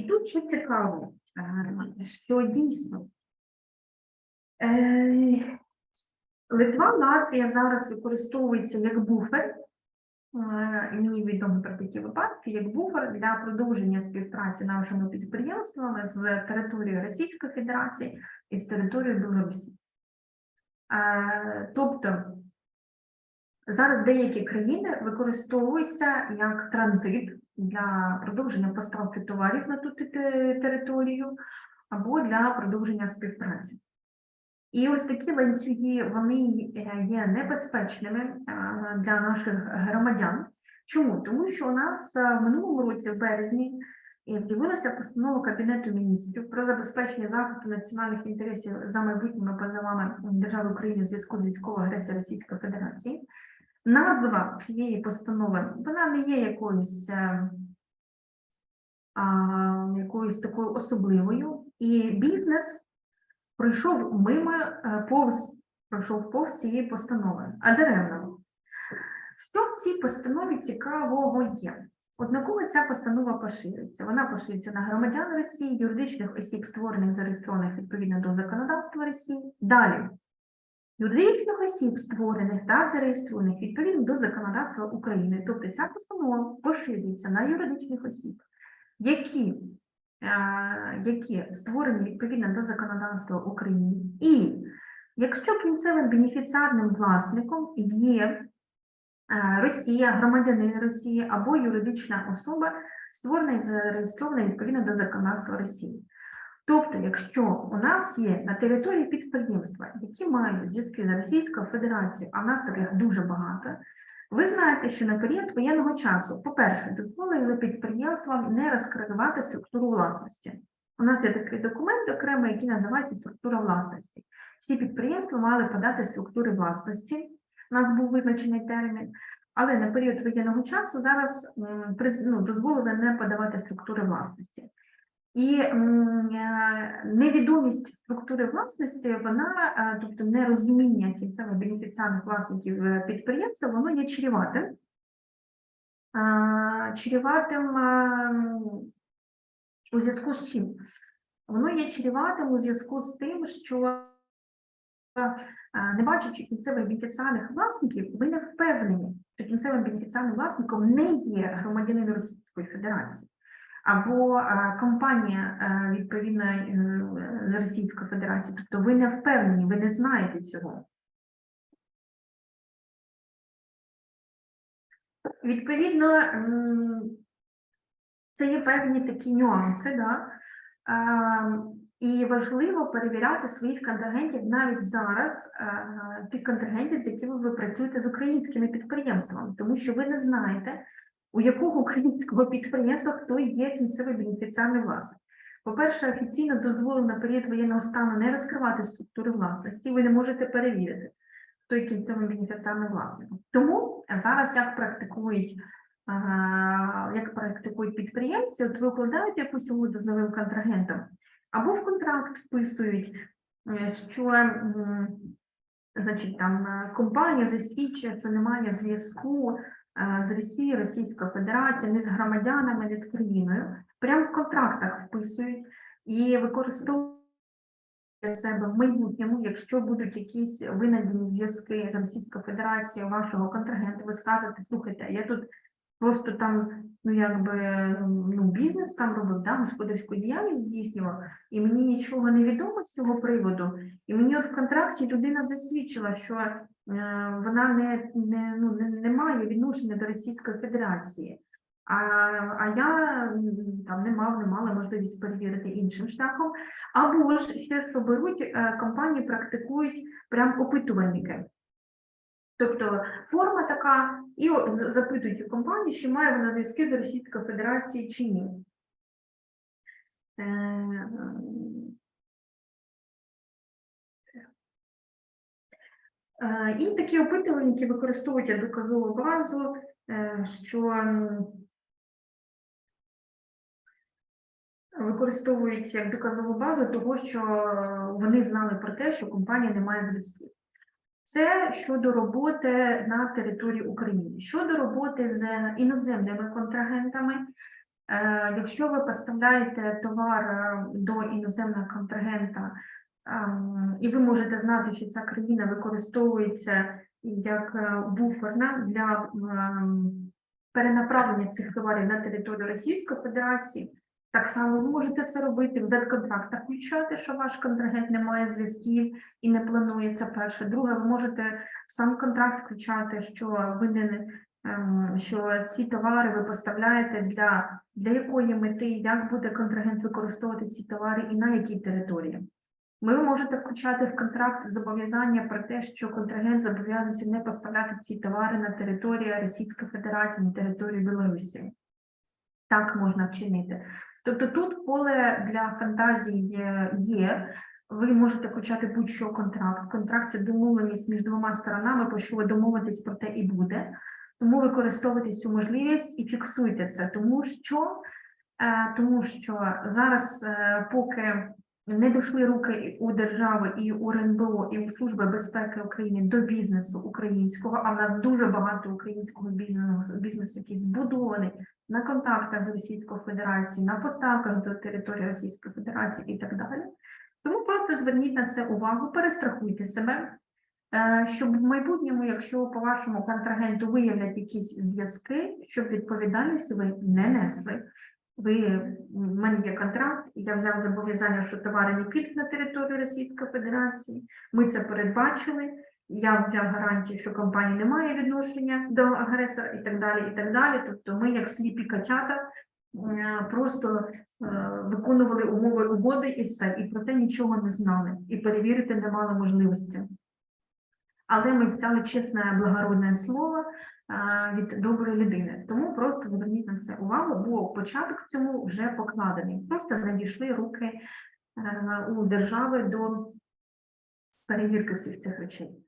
І тут ще цікаво, е, що дійсно е, Литва, Латвія зараз використовується як буфер. е, Мені відомо про такі випадки, як буфер для продовження співпраці нашими підприємствами з території Російської Федерації і з території Білорусі. Тобто зараз деякі країни використовуються як транзит для продовження поставки товарів на ту те- те- територію або для продовження співпраці. І ось такі ланцюги вони е, є небезпечними е, для наших громадян. Чому? Тому що у нас е, в минулому році, в березні, з'явилася постанова Кабінету міністрів про забезпечення захисту національних інтересів за майбутніми позовами держави України в зв'язку з військовою агресією Російської Федерації. Назва цієї постанови вона не є якоюсь, е, а, якоюсь такою особливою, і бізнес пройшов мимо е, повз, пройшов повз цієї постанови, а даремно. Що в цій постанові цікавого є? Однаково ця постанова поширюється. Вона поширюється на громадян Росії, юридичних осіб, створених зареєстрованих відповідно до законодавства Росії. Далі юридичних осіб, створених та зареєстрованих відповідно до законодавства України. Тобто ця постанова поширюється на юридичних осіб, які, е, які створені відповідно до законодавства України. І якщо кінцевим бенефіціарним власником є Росія, громадянин Росії або юридична особа, створена і зареєстрована відповідно до законодавства Росії. Тобто, якщо у нас є на території підприємства, які мають зв'язки з Російською Федерацією, а в нас таких дуже багато, ви знаєте, що на період воєнного часу, по-перше, дозволили підприємствам не розкривати структуру власності. У нас є такий документ окремий, який називається структура власності. Всі підприємства мали подати структури власності. У нас був визначений термін, але на період воєнного часу зараз ну, дозволили не подавати структури власності. І е, невідомість структури власності, вона, е, тобто нерозуміння кінцевих бенефіціарних власників е, підприємства, воно є чріватим. Чріватим у зв'язку з чим? Воно є чріватим у зв'язку з тим, що не бачачи кінцевих бенефіціарних власників, ви не впевнені, що кінцевим бенефіціарним власником не є громадянин Російської Федерації або е, компанія е, відповідно е, з Російської Федерації. Тобто ви не впевнені, ви не знаєте цього. Відповідно, це є певні такі нюанси, да? Е, і важливо перевіряти своїх контрагентів навіть зараз, е, тих контрагентів, з якими ви працюєте з українськими підприємствами, тому що ви не знаєте, у якого українського підприємства хто є кінцевий бенефіціарний власник. По-перше, офіційно дозволено період воєнного стану не розкривати структури власності, ви не можете перевірити, хто є кінцевим бенефіціарним власником. Тому зараз як практикують, як практикують підприємці, от ви укладають якусь угоду з новим контрагентом, або в контракт вписують, е, що значить, там е, компанія засвідчує, що немає зв'язку е, з Росією, Російською Федерацією, ні з громадянами, ні з країною. Прямо в контрактах вписують і використовують для себе в майбутньому, якщо будуть якісь винайдені зв'язки з Російською Федерацією вашого контрагента, ви скажете, слухайте, я тут просто там, ну якби ну, бізнес там робив, да, господарську діяльність здійснював, і мені нічого не відомо з цього приводу. І мені от в контракті людина засвідчила, що е, вона не, не, ну, не, не має відношення до Російської Федерації. А, а я там не мав, не мала можливість перевірити іншим шляхом. Або ж ще що беруть, е, компанії практикують прям опитувальники. Тобто форма така, і запитують у компанії, чи має вона зв'язки з Російською Федерацією чи ні. Е, Е, І такі опитувальники використовують як доказову базу, е, що використовують як доказову базу того, що вони знали про те, що компанія не має зв'язків. Це щодо роботи на території України. Щодо роботи з іноземними контрагентами, Е, Якщо ви поставляєте товар е, до іноземного контрагента, ем, і ви можете знати, що ця країна використовується як е, буферна для перенаправлення цих товарів на територію Російської Федерації, так само ви можете це робити в Z-контрактах включати, що ваш контрагент не має зв'язків і не планує це перше. Друге, ви можете в сам контракт включати, що ви не ем, що ці товари ви поставляєте для, для якої мети, як буде контрагент використовувати ці товари і на якій території. Ви можете включати в контракт зобов'язання про те, що контрагент зобов'язується не поставляти ці товари на територію Російської Федерації, на територію Білорусі. Так можна вчинити. Тобто тут поле для фантазії є. Ви можете почати будь-що контракт. Контракт це домовленість між двома сторонами, ви домовитесь про те і буде. Тому використовуйте цю можливість і фіксуйте це, тому що, е, тому що зараз, е, поки не дійшли руки у держави і у РНБО, і у Служби безпеки України до бізнесу українського, а в нас дуже багато українського бізнесу, бізнесу який збудований на контактах з Російською Федерацією, на поставках до території Російської Федерації і так далі. Тому просто зверніть на це увагу, перестрахуйте себе, е, щоб в майбутньому, якщо по вашому контрагенту виявлять якісь зв'язки, щоб відповідальність ви не несли. Ви в мене є контракт, і я взяв зобов'язання, що товари не підуть на територію Російської Федерації. Ми це передбачили. Я взяв гарантію, що компанія не має відношення до агресора і так далі. і так далі. Тобто ми, як сліпі качата, просто е, виконували умови угоди і все, і про те нічого не знали, і перевірити не мали можливості. Але ми взяли чесне благородне слово від доброї людини. Тому просто зверніть на це увагу, бо початок цьому вже покладений. Просто надійшли руки е, у держави до перевірки всіх цих речей.